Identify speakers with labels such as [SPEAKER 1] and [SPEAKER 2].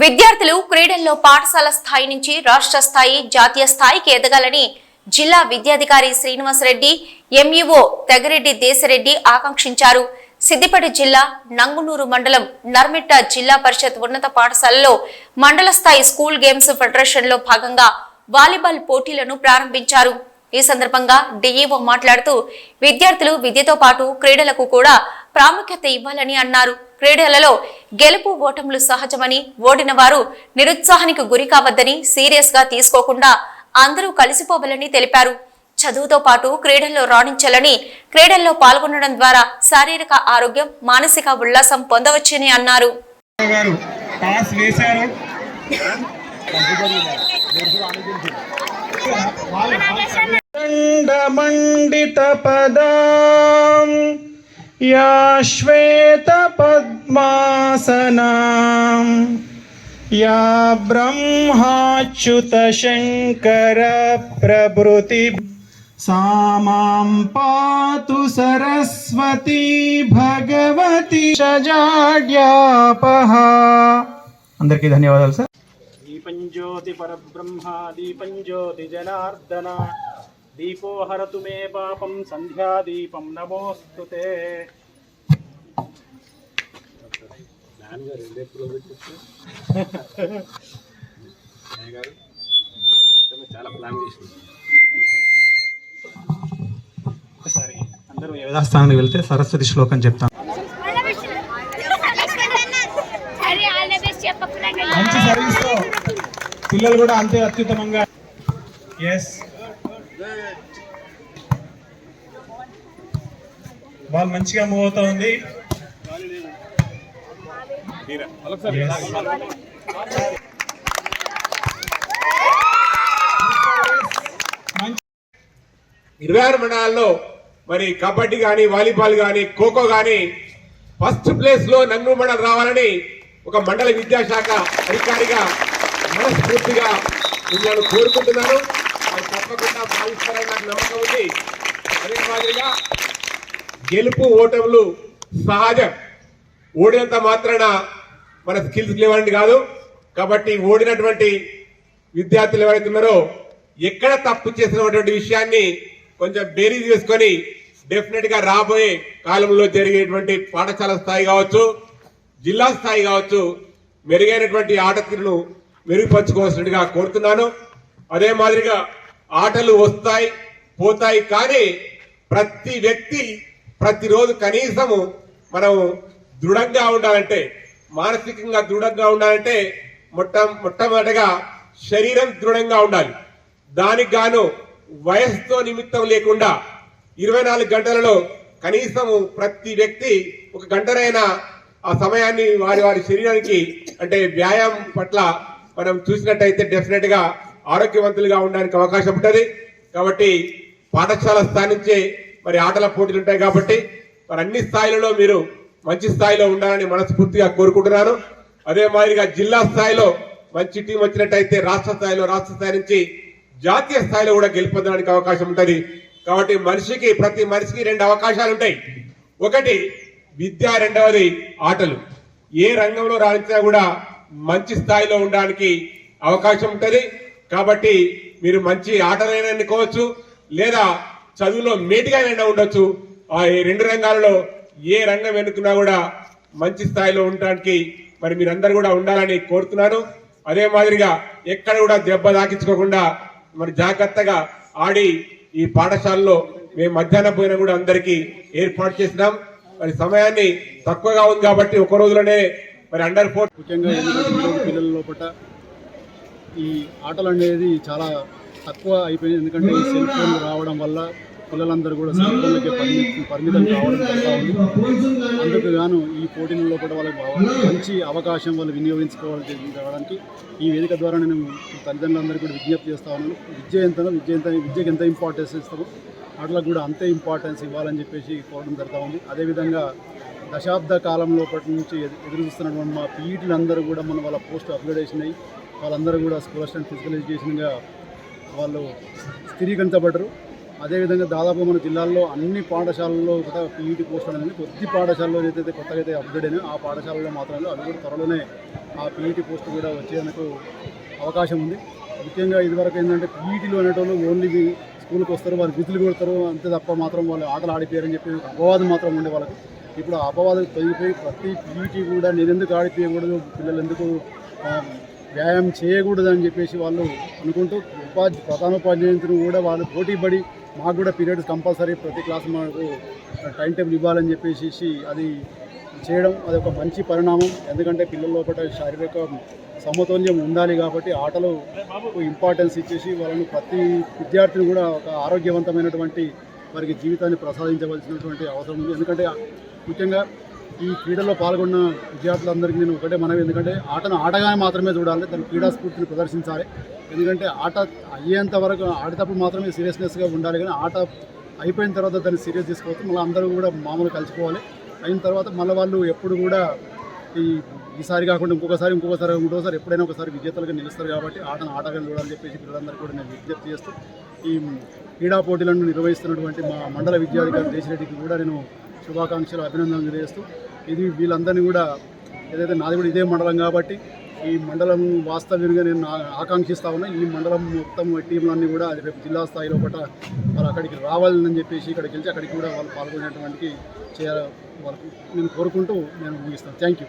[SPEAKER 1] విద్యార్థులు క్రీడల్లో పాఠశాల స్థాయి నుంచి రాష్ట్ర స్థాయి జాతీయ స్థాయికి ఎదగాలని జిల్లా విద్యాధికారి శ్రీనివాసరెడ్డి ఎంఈఓ తెగరెడ్డి దేశరెడ్డి ఆకాంక్షించారు. సిద్దిపేట జిల్లా నంగునూరు మండలం నర్మిట్ట జిల్లా పరిషత్ ఉన్నత పాఠశాలలో మండల స్థాయి స్కూల్ గేమ్స్ ఫెడరేషన్లో భాగంగా వాలీబాల్ పోటీలను ప్రారంభించారు. ఈ సందర్భంగా డిఈఓ మాట్లాడుతూ విద్యార్థులు విద్యతో పాటు క్రీడలకు కూడా ప్రాముఖ్యత ఇవ్వాలని అన్నారు. క్రీడలలో గెలుపు ఓటములు సహజమని ఓడిన వారు నిరుత్సాహానికి గురి కావద్దని సీరియస్గా తీసుకోకుండా అందరూ కలిసిపోవాలని తెలిపారు. చదువుతో పాటు క్రీడల్లో రాణించాలని క్రీడల్లో పాల్గొనడం ద్వారా శారీరక ఆరోగ్యం మానసిక ఉల్లాసం పొందవచ్చని అన్నారు.
[SPEAKER 2] గారు పాస్ వేశారు దండమండిత పదాం యా శ్వేత పద్మాసనాం యా బ్రహ్మాచ్యుత శంకర ప్రభృతి సామాం పాతు సరస్వతి భగవతి షజాడ్యాపహ అందరికీ ధన్యవాదాలు సార్
[SPEAKER 3] దీపం జ్యోతి పరబ్రహ్మ దీపం జ్యోతి జనార్దన దీపో హరతు మే పాపం సంధ్యాదీపం నమోస్తు చాలా ప్లాన్ చేసింది ఒకసారి అందరూ
[SPEAKER 2] యథాస్థానానికి వెళ్తే సరస్వతి శ్లోకం చెప్తాం.
[SPEAKER 4] అరే ఆల్ ద బెస్ట్ చెప్పకుండా
[SPEAKER 2] మంచి సర్వీస్తో. పిల్లలు కూడా అంతే అత్యుత్తమంగా. ఎస్ బాల్ మంచిగా మూవ్ అవుతా ఉంది.
[SPEAKER 5] ఇరవై ఆరు మండలాల్లో మరి కబడ్డీ కానీ వాలీబాల్ కానీ ఖోఖో కానీ ఫస్ట్ ప్లేస్లో నంగు మండలం రావాలని ఒక మండల విద్యాశాఖ అధికారిగా మనస్ఫూర్తిగా మిమ్మల్ని కోరుకుంటున్నాను. అది తప్పకుండా భావిస్తారని నాకు నమ్మకం ఉంది. అదే మాదిరిగా గెలుపు ఓటములు సహజం. ఓడినంత మాత్రాన మన స్కిల్స్ లేవండి కాదు. కాబట్టి ఓడినటువంటి విద్యార్థులు ఎవరైతే ఉన్నారో ఎక్కడ తప్పు చేసినటువంటి విషయాన్ని కొంచెం బేరీజ్ వేసుకొని డెఫినెట్గా రాబోయే కాలంలో జరిగేటువంటి పాఠశాల స్థాయి కావచ్చు జిల్లా స్థాయి కావచ్చు మెరుగైనటువంటి ఆట తీరును మెరుగుపరచుకోవాల్సినట్టుగా కోరుతున్నాను. అదే మాదిరిగా ఆటలు వస్తాయి పోతాయి కానీ ప్రతి వ్యక్తి ప్రతిరోజు కనీసము మనం దృఢంగా ఉండాలంటే మానసికంగా దృఢంగా ఉండాలంటే మొట్ట మొట్టమొదటిగా శరీరం దృఢంగా ఉండాలి. దానికి గాను వయసుతో నిమిత్తం లేకుండా ఇరవై నాలుగు గంటలలో కనీసము ప్రతి వ్యక్తి ఒక గంటనైనా ఆ సమయాన్ని వారి వారి శరీరానికి అంటే వ్యాయామం పట్ల మనం చూసినట్టయితే డెఫినెట్గా ఆరోగ్యవంతులుగా ఉండడానికి అవకాశం ఉంటుంది. కాబట్టి పాఠశాల స్థాయి నుంచే మరి ఆటల పోటీలు ఉంటాయి కాబట్టి మరి అన్ని స్థాయిలలో మీరు మంచి స్థాయిలో ఉండాలని మనస్ఫూర్తిగా కోరుకుంటున్నాను. అదే మాదిరిగా జిల్లా స్థాయిలో మంచి టీం వచ్చినట్టయితే రాష్ట్ర స్థాయిలో రాష్ట్ర స్థాయి నుంచి జాతీయ స్థాయిలో కూడా గెలుపొందడానికి అవకాశం ఉంటుంది. కాబట్టి మనిషికి ప్రతి మనిషికి రెండు అవకాశాలు ఉంటాయి. ఒకటి విద్య రెండవది ఆటలు. ఏ రంగంలో రాణించినా కూడా మంచి స్థాయిలో ఉండడానికి అవకాశం ఉంటుంది. కాబట్టి మీరు మంచి ఆటలైనా ఎన్నుకోవచ్చు లేదా చదువులో మేటిగానైనా ఉండొచ్చు. ఆ ఈ రెండు రంగాలలో ఏ రంగం ఎన్నుకున్నా కూడా మంచి స్థాయిలో ఉండడానికి మరి మీరందరూ కూడా ఉండాలని కోరుతున్నాను. అదే మాదిరిగా ఎక్కడ కూడా దెబ్బ తాకించుకోకుండా మరి జాగ్రత్తగా ఆడి ఈ పాఠశాలలో మేము మధ్యాహ్నం పోయినా కూడా అందరికీ ఏర్పాటు చేసినాం. మరి సమయాన్ని తక్కువగా ఉంది కాబట్టి ఒక రోజులోనే మరి అండర్ ఫోర్
[SPEAKER 3] ముఖ్యంగా పిల్లల లోపల ఈ ఆటలు అనేది చాలా తక్కువ అయిపోయింది ఎందుకంటే ఈ సెల్ ఫోన్ రావడం వల్ల పిల్లలందరూ కూడా సెల్ ఫోన్లకి పరిమితం పరిమితం కావడం జరుగుతూ ఉంది. అందుకు గాను ఈ పోటీలలో కూడా వాళ్ళకి బాగా మంచి అవకాశం వాళ్ళు వినియోగించుకోవాలి కావడానికి ఈ వేదిక ద్వారా నేను తల్లిదండ్రులందరికీ కూడా విజ్ఞప్తి చేస్తా ఉన్నాను. విద్య ఎంత విద్య ఎంత విద్యకి ఎంత ఇంపార్టెన్స్ ఇస్తామో. ఆటలకు కూడా అంతే ఇంపార్టెన్స్ ఇవ్వాలని చెప్పేసి కోరడం జరుగుతూ ఉంది. అదేవిధంగా దశాబ్ద కాలంలోపటి నుంచి ఎదురు చూస్తున్నటువంటి మా పీఈటీలు అందరూ కూడా మన వాళ్ళ పోస్ట్ అప్గ్రేడేషన్ అయ్యి వాళ్ళందరూ కూడా స్కూల్ అండ్ ఫిజికల్ ఎడ్యుకేషన్గా వాళ్ళు స్థిరీకరించబడ్డరు. అదేవిధంగా దాదాపు మన జిల్లాల్లో అన్ని పాఠశాలల్లో కూడా పీఈటీ పోస్ట్ అనేది కొద్ది పాఠశాలలో ఏదైతే కొత్తగా అయితే అప్డేట్ అయినాయో ఆ పాఠశాలలో మాత్రమే అవి కూడా త్వరలోనే ఆ పీఈటీ పోస్ట్ కూడా వచ్చేందుకు అవకాశం ఉంది. ముఖ్యంగా ఇదివరకు ఏంటంటే పీఈటీలు అనేటోళ్ళు ఓన్లీ స్కూల్కి వస్తారు వాళ్ళు విధులు కొడతారు అంతే తప్ప మాత్రం వాళ్ళు ఆటలు ఆడిపోయారని చెప్పి అపవాదం మాత్రం ఉండే వాళ్ళకి. ఇప్పుడు ఆ అపవాదం తొలగిపోయి ప్రతి పీఈటీ కూడా నేను ఎందుకు ఆడిపోయకూడదు పిల్లలు ఎందుకు వ్యాయామం చేయకూడదు అని చెప్పేసి వాళ్ళు అనుకుంటూ ఉపాధి ప్రధానోపాధ్యాయులు కూడా వాళ్ళు పోటీ పడి మాకు కూడా పీరియడ్స్ కంపల్సరీ ప్రతి క్లాస్ మాకు టైం టేబుల్ ఇవ్వాలని చెప్పేసి అది చేయడం అది ఒక మంచి పరిణామం. ఎందుకంటే పిల్లల లోపల శారీరక సమతుల్యం ఉండాలి కాబట్టి ఆటలు ఇంపార్టెన్స్ ఇచ్చేసి వాళ్ళను ప్రతి విద్యార్థిని కూడా ఒక ఆరోగ్యవంతమైనటువంటి వారికి జీవితాన్ని ప్రసాదించవలసినటువంటి అవసరం ఉంది. ఎందుకంటే ముఖ్యంగా ఈ క్రీడల్లో పాల్గొన్న విద్యార్థులందరికీ నేను ఒకటే మనవి ఎందుకంటే ఆటను ఆటగానే మాత్రమే చూడాలి దాని క్రీడా స్ఫూర్తిని ప్రదర్శించాలి. ఎందుకంటే ఆట అయ్యేంత వరకు ఆడేటప్పుడు మాత్రమే సీరియస్నెస్గా ఉండాలి కానీ ఆట అయిపోయిన తర్వాత దాన్ని సీరియస్ తీసుకోవచ్చు మళ్ళీ అందరూ కూడా మామూలు కలిసిపోవాలి అయిన తర్వాత మళ్ళీ వాళ్ళు ఎప్పుడు కూడా ఈ ఈసారి కాకుండా ఇంకొకసారి ఇంకొకసారి ఇంకోసారి ఎప్పుడైనా ఒకసారి విజేతలుగా నిలుస్తారు కాబట్టి ఆటను ఆటగా చూడాలని చెప్పేసి పిల్లలందరూ కూడా నేను విజ్ఞప్తి చేస్తూ ఈ క్రీడా పోటీలను నిర్వహిస్తున్నటువంటి మా మండల విద్యాధికారి దేశరెడ్డికి కూడా నేను శుభాకాంక్షలు అభినందనలు తెలియజేస్తూ ఇది వీళ్ళందరినీ కూడా ఏదైతే నాది కూడా ఇదే మండలం కాబట్టి ఈ మండలం వాస్తవ్యంగా నేను ఆకాంక్షిస్తా ఉన్నా ఈ మండలం మొత్తం టీంలన్నీ కూడా అది రేపు జిల్లా స్థాయిలో ఒకట వాళ్ళు అక్కడికి రావాలని చెప్పేసి ఇక్కడికి వెళ్ళి అక్కడికి కూడా వాళ్ళు పాల్గొనేటువంటి చేయాలి వాళ్ళకు నేను కోరుకుంటూ నేను ముగిస్తాను. Thank you